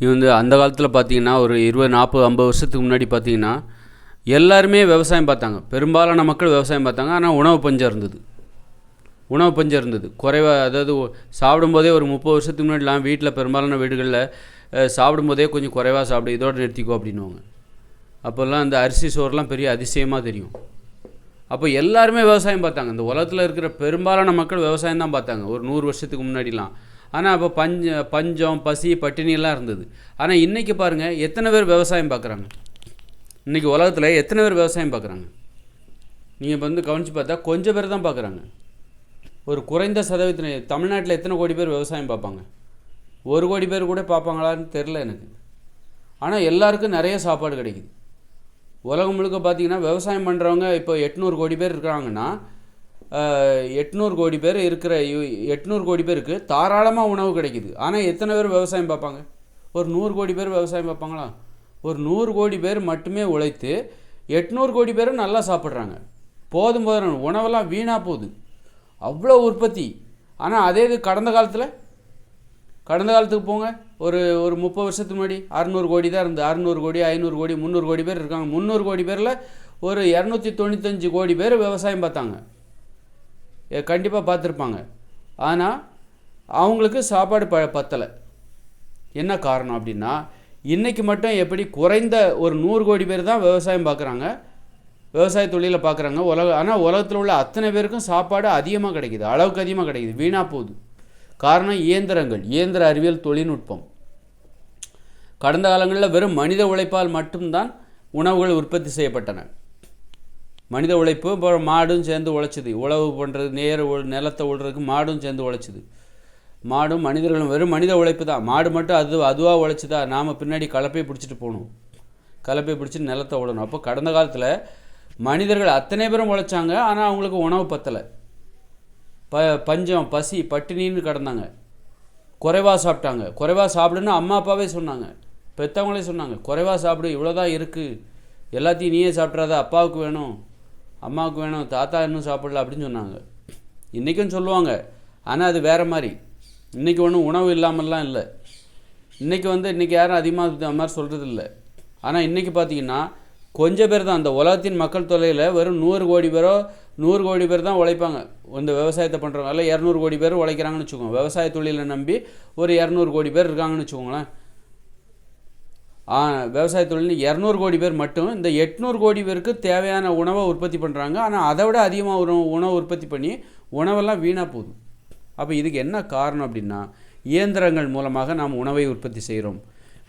இது வந்து அந்த காலத்தில் பார்த்தீங்கன்னா ஒரு இருபது நாற்பது ஐம்பது வருஷத்துக்கு முன்னாடி பார்த்தீங்கன்னா எல்லாருமே விவசாயம் பார்த்தாங்க. பெரும்பாலான மக்கள் விவசாயம் பார்த்தாங்க. ஆனால் உணவு பஞ்சம் இருந்தது. உணவு பஞ்சம் இருந்தது. குறைவாக அதாவது சாப்பிடும்போதே ஒரு முப்பது வருஷத்துக்கு முன்னாடிலாம் வீட்டில் பெரும்பாலான வீடுகளில் சாப்பிடும்போதே கொஞ்சம் குறைவாக சாப்பிடு இதோடு நிறுத்திக்கோ அப்படின்னுவாங்க. அப்போல்லாம் அந்த அரிசி சோறுலாம் பெரிய அதிசயமாக தெரியும். அப்போ எல்லாருமே விவசாயம் பார்த்தாங்க. இந்த உலகத்தில் இருக்கிற பெரும்பாலான மக்கள் விவசாயம் தான் பார்த்தாங்க. ஒரு நூறு வருஷத்துக்கு முன்னாடிலாம். ஆனால் அப்போ பஞ்ச பஞ்சம் பசி பட்டினியெல்லாம் இருந்தது. ஆனால் இன்றைக்கி பாருங்கள் எத்தனை பேர் விவசாயம் பார்க்குறாங்க இன்றைக்கி உலகத்தில் எத்தனை பேர் விவசாயம் பார்க்குறாங்க நீங்கள் வந்து கவனித்து பார்த்தா கொஞ்சம் பேர் தான் பார்க்குறாங்க ஒரு குறைந்த சதவீதத்தினை தமிழ்நாட்டில் எத்தனை கோடி பேர் விவசாயம் பார்ப்பாங்க ஒரு கோடி பேர் கூட பார்ப்பாங்களான்னு தெரில எனக்கு. ஆனால் எல்லாருக்கும் நிறைய சாப்பாடு கிடைக்குது. உலகம் முழுக்க பார்த்தீங்கன்னா விவசாயம் பண்ணுறவங்க இப்போ எட்நூறு கோடி பேர் இருக்கிறாங்கன்னா எட்நூறு கோடி பேர் இருக்கிற எட்நூறு கோடி பேருக்கு தாராளமாக உணவு கிடைக்குது. ஆனால் எத்தனை பேர் விவசாயம் பார்ப்பாங்க? ஒரு நூறு கோடி பேர் விவசாயம் பார்ப்பாங்களா? ஒரு நூறு கோடி பேர் மட்டுமே உழைத்து எட்நூறு கோடி பேரும் நல்லா சாப்பிட்றாங்க. போதும் போதும். உணவெல்லாம் வீணாக போகுது. அவ்வளோ உற்பத்தி. ஆனால் அதே இது கடந்த காலத்தில்? கடந்த காலத்துக்கு போங்க. ஒரு ஒரு முப்பது வருஷத்துக்கு முன்னாடி அறநூறு கோடி தான் இருந்தது. அறுநூறு கோடி ஐநூறு கோடி முந்நூறு கோடி பேர் இருக்காங்க. முந்நூறு கோடி பேரில் ஒரு இரநூத்தி தொண்ணூத்தஞ்சு கோடி பேர் விவசாயம் பார்த்தாங்க. கண்டிப்பாக பார்த்துருப்பாங்க. ஆனால் அவங்களுக்கு சாப்பாடு ப பத்தலை. என்ன காரணம் அப்படின்னா இன்றைக்கி மட்டும் எப்படி குறைந்த ஒரு நூறு கோடி பேர் தான் விவசாயம் பார்க்குறாங்க விவசாய தொழிலை பார்க்குறாங்க உலக ஆனால் உலகத்தில் உள்ள அத்தனை பேருக்கும் சாப்பாடு அதிகமாக கிடைக்குது. அளவுக்கு அதிகமாக கிடைக்குது. வீணாக போகுது. காரணம் இயந்திரங்கள் இயந்திர அறிவியல் தொழில்நுட்பம். கடந்த காலங்களில் வெறும் மனித உழைப்பால் மட்டும்தான் உணவுகள் உற்பத்தி செய்யப்பட்டன. மனித உழைப்பு அப்புறம் மாடும் சேர்ந்து உழைச்சிது. உழவு பண்ணுறது நேர நிலத்தை உழுறதுக்கு மாடும் சேர்ந்து உழைச்சிது. மாடும் மனிதர்களும் வெறும் மனித உழைப்பு தான். மாடு மட்டும் அது அதுவாக உழைச்சிதா? நாம் பின்னாடி கலப்பையை பிடிச்சிட்டு போகணும். கலப்பை பிடிச்சி நிலத்தை விடணும் அப்போ கடந்த காலத்தில் மனிதர்கள் அத்தனை பேரும் உழைச்சாங்க. ஆனால் அவங்களுக்கு உணவு பத்தலை. ப பஞ்சம் பசி பட்டினின்னு கிடந்தாங்க. குறைவாக சாப்பிட்டாங்க. குறைவாக சாப்பிடுன்னு அம்மா அப்பாவே சொன்னாங்க. பெற்றவங்களே சொன்னாங்க. குறைவாக சாப்பிடு இவ்வளோதான் இருக்குது எல்லாத்தையும் நீயே சாப்பிட்றாத அப்பாவுக்கு வேணும். அம்மாவுக்கு வேணும் தாத்தா இன்னும் சாப்பிடல அப்படின்னு சொன்னாங்க. இன்றைக்கும் சொல்லுவாங்க. ஆனால் அது வேறு மாதிரி. இன்றைக்கி ஒன்றும் உணவு இல்லாமல்லாம் இல்லை. இன்றைக்கி வந்து இன்றைக்கி யாரும் அதிகமாக அந்த மாதிரி சொல்கிறது இல்லை ஆனால் இன்றைக்கி பார்த்தீங்கன்னா கொஞ்சம் பேர் தான். அந்த உலகத்தின் மக்கள் தொகையில் வெறும் நூறு கோடி பேரோ நூறு கோடி பேர் தான் உழைப்பாங்க. இந்த விவசாயத்தை பண்ணுறவங்க இல்லை இரநூறு கோடி பேர் உழைக்கிறாங்கன்னு வச்சுக்கோங்க. விவசாய தொழிலை நம்பி ஒரு இரநூறு கோடி பேர் இருக்காங்கன்னு வச்சுக்கோங்களேன். விவசாய தொழில் இரநூறு கோடி பேர் மட்டும் இந்த எட்நூறு கோடி பேருக்கு தேவையான உணவை உற்பத்தி பண்ணுறாங்க ஆனால் அதை விட அதிகமாக ஒரு உணவு உற்பத்தி பண்ணி உணவெல்லாம் வீணாக போகுது. அப்போ இதுக்கு என்ன காரணம் அப்படின்னா இயந்திரங்கள் மூலமாக நாம் உணவை உற்பத்தி செய்கிறோம்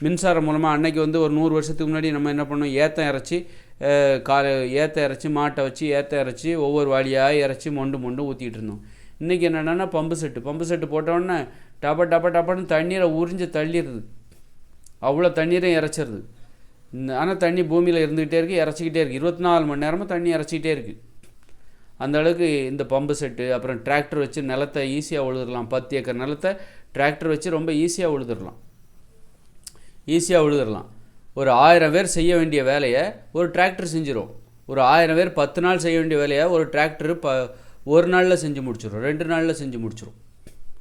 மின்சாரம் மூலமாக அன்னைக்கு வந்து ஒரு நூறு வருஷத்துக்கு முன்னாடி நம்ம என்ன பண்ணோம்? ஏத்தம் இறச்சி காலை ஏத்தம் இறச்சி மாட்டை வச்சு ஏத்தம் இறச்சி ஒவ்வொரு வாளியாக இறச்சி மொண்டு மொண்டு ஊற்றிட்டு இருந்தோம். இன்றைக்கி என்னென்னா பம்பு செட்டு. பம்பு செட்டு போட்டோன்னே டப்ப டப்ப டப்பன்னு தண்ணீரை உறிஞ்சு தள்ளிடுது. அவ்வளோ தண்ணீரையும் இறைச்சிருது. ஆனால் தண்ணி பூமியில் இருந்துக்கிட்டே இருக்குது இறச்சிக்கிட்டே இருக்குது இருபத்தி நாலு மணி நேரமும் தண்ணி இறச்சிக்கிட்டே இருக்குது அந்த அளவுக்கு இந்த பம்பு செட்டு அப்புறம் டிராக்டர் வச்சு நிலத்தை ஈஸியாக உழுதுடலாம் பத்து ஏக்கர் நிலத்தை டிராக்டர் வச்சு ரொம்ப ஈஸியாக உழுதுடலாம் ஈஸியாக உழுதுடலாம் ஒரு ஆயிரம் பேர் செய்ய வேண்டிய வேலையை ஒரு டிராக்டர் செஞ்சிடும் ஒரு ஆயிரம் பேர் பத்து நாள் செய்ய வேண்டிய வேலையை ஒரு டிராக்டர் ப ஒரு நாளில் செஞ்சு முடிச்சிடும் ரெண்டு நாளில் செஞ்சு முடிச்சிடும்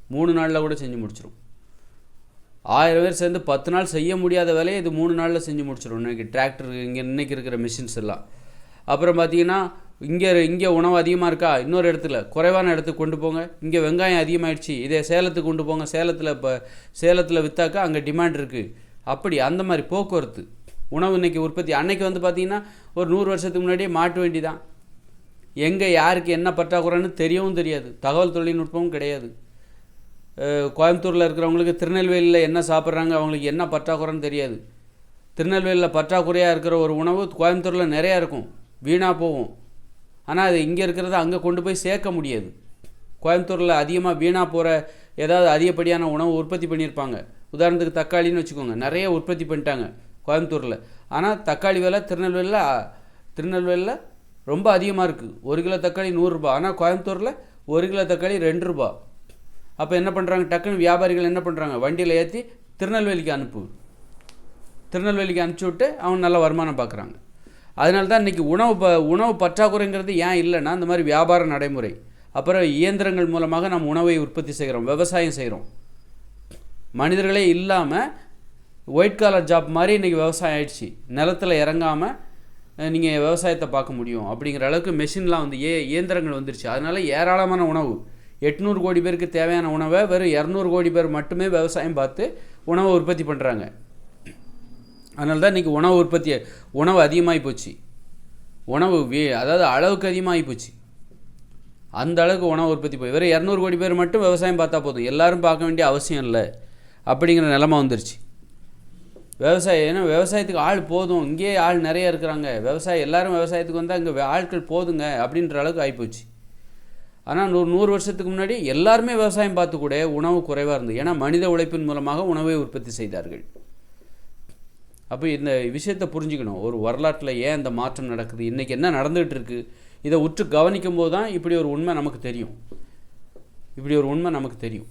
மூணு நாளில் கூட செஞ்சு முடிச்சிடும் ஆயிரம் பேர் சேர்ந்து பத்து நாள் செய்ய முடியாத வேலையை இது மூணு நாளில் செஞ்சு முடிச்சிடும் இன்னைக்கு டிராக்டர் இங்கே இன்னைக்கு இருக்கிற மிஷின்ஸ் எல்லாம். அப்புறம் பார்த்தீங்கன்னா இங்கே இங்கே உணவு அதிகமாக இருக்கா? இன்னொரு இடத்துல குறைவான இடத்துக்கு கொண்டு போங்க. இங்கே வெங்காயம் அதிகமாகிடுச்சு இதே சேலத்துக்கு கொண்டு போங்க. சேலத்தில் இப்போ சேலத்தில் விற்றாக்கா அங்கே டிமாண்ட் இருக்குது அப்படி அந்த மாதிரி போக்குவரத்து. உணவு இன்னைக்கு உற்பத்தி. அன்னைக்கு வந்து பார்த்தீங்கன்னா ஒரு நூறு வருஷத்துக்கு முன்னாடியே மாட்டு வண்டி தான் எங்கே யாருக்கு என்ன பற்றாக்குறைன்னு தெரியவும் தெரியாது. தகவல் தொழில்நுட்பமும் கிடையாது. கோயம்புத்தூரில் இருக்கிறவங்களுக்கு திருநெல்வேலியில் என்ன சாப்பிட்றாங்க அவங்களுக்கு என்ன பற்றாக்குறைன்னு தெரியாது. திருநெல்வேலியில் பற்றாக்குறையாக இருக்கிற ஒரு உணவு கோயம்புத்தூரில் நிறையா இருக்கும். வீணாக போகும். ஆனால் அது இங்கே இருக்கிறத அங்கே கொண்டு போய் சேர்க்க முடியாது. கோயம்புத்தூரில் அதிகமாக வீணாக போகிற ஏதாவது அதிகப்படியான உணவு உற்பத்தி பண்ணியிருப்பாங்க. உதாரணத்துக்கு தக்காளின்னு வச்சுக்கோங்க. நிறைய உற்பத்தி பண்ணிட்டாங்க கோயம்புத்தூரில். ஆனால் தக்காளி விலை திருநெல்வேலியில் திருநெல்வேலியில் ரொம்ப அதிகமாக இருக்குது ஒரு கிலோ தக்காளி நூறுரூபா ஆனால் கோயம்புத்தூரில் ஒரு கிலோ தக்காளி ரெண்டு ரூபா அப்போ என்ன பண்ணுறாங்க டக்குன்னு வியாபாரிகள் என்ன பண்ணுறாங்க வண்டியில் ஏற்றி திருநெல்வேலிக்கு அனுப்பு. திருநெல்வேலிக்கு அனுப்பிச்சி விட்டு அவங்க நல்ல வருமானம் பார்க்குறாங்க அதனால தான் இன்றைக்கி உணவு ப உணவு பற்றாக்குறைங்கிறது ஏன் இல்லைன்னா இந்த மாதிரி வியாபார நடைமுறை. அப்புறம் இயந்திரங்கள் மூலமாக நம்ம உணவை உற்பத்தி செய்கிறோம் விவசாயம் செய்கிறோம் மனிதர்களே இல்லாமல் ஒயிட் காலர் ஜாப் மாதிரி இன்றைக்கி விவசாயம் ஆயிடுச்சு. நிலத்தில் இறங்காமல் நீங்கள் விவசாயத்தை பார்க்க முடியும். அப்படிங்கிற அளவுக்கு மெஷின்லாம் வந்து ஏ இயந்திரங்கள் வந்துருச்சு. அதனால் ஏராளமான உணவு. எட்நூறு கோடி பேருக்கு தேவையான உணவை வெறும் இரநூறு கோடி பேர் மட்டுமே விவசாயம் பார்த்து உணவை உற்பத்தி பண்ணுறாங்க அதனால தான் இன்றைக்கி உணவு உற்பத்தி உணவு அதிகமாகி போச்சு. உணவு வே அதாவது அளவுக்கு அதிகமாகி போச்சு. அந்த அளவுக்கு உணவு உற்பத்தி போய் வெறும் இரநூறு கோடி பேர் மட்டும் விவசாயம் பார்த்தா போதும். எல்லோரும் பார்க்க வேண்டிய அவசியம் இல்லை. அப்படிங்கிற நிலமை வந்துருச்சு. விவசாயம் ஏன்னா விவசாயத்துக்கு ஆள் போதும். இங்கேயே ஆள் நிறைய இருக்கிறாங்க. விவசாயம் எல்லோரும் விவசாயத்துக்கு வந்தால் இங்கே ஆட்கள் போதுங்க அப்படின்ற அளவுக்கு ஆகிப்போச்சு ஆனால் நூறு நூறு வருஷத்துக்கு முன்னாடி எல்லாருமே விவசாயம் பார்த்து கூட உணவு குறைவாக இருந்தது. ஏன்னா மனித உழைப்பின் மூலமாக உணவை உற்பத்தி செய்தார்கள். அப்போ இந்த விஷயத்தை புரிஞ்சுக்கணும். ஒரு வரலாற்றில் ஏன் இந்த மாற்றம் நடக்குது? இன்றைக்கி என்ன நடந்துகிட்டு இருக்குது இதை உற்று கவனிக்கும் போது தான் இப்படி ஒரு உண்மை நமக்கு தெரியும். இப்படி ஒரு உண்மை நமக்கு தெரியும்.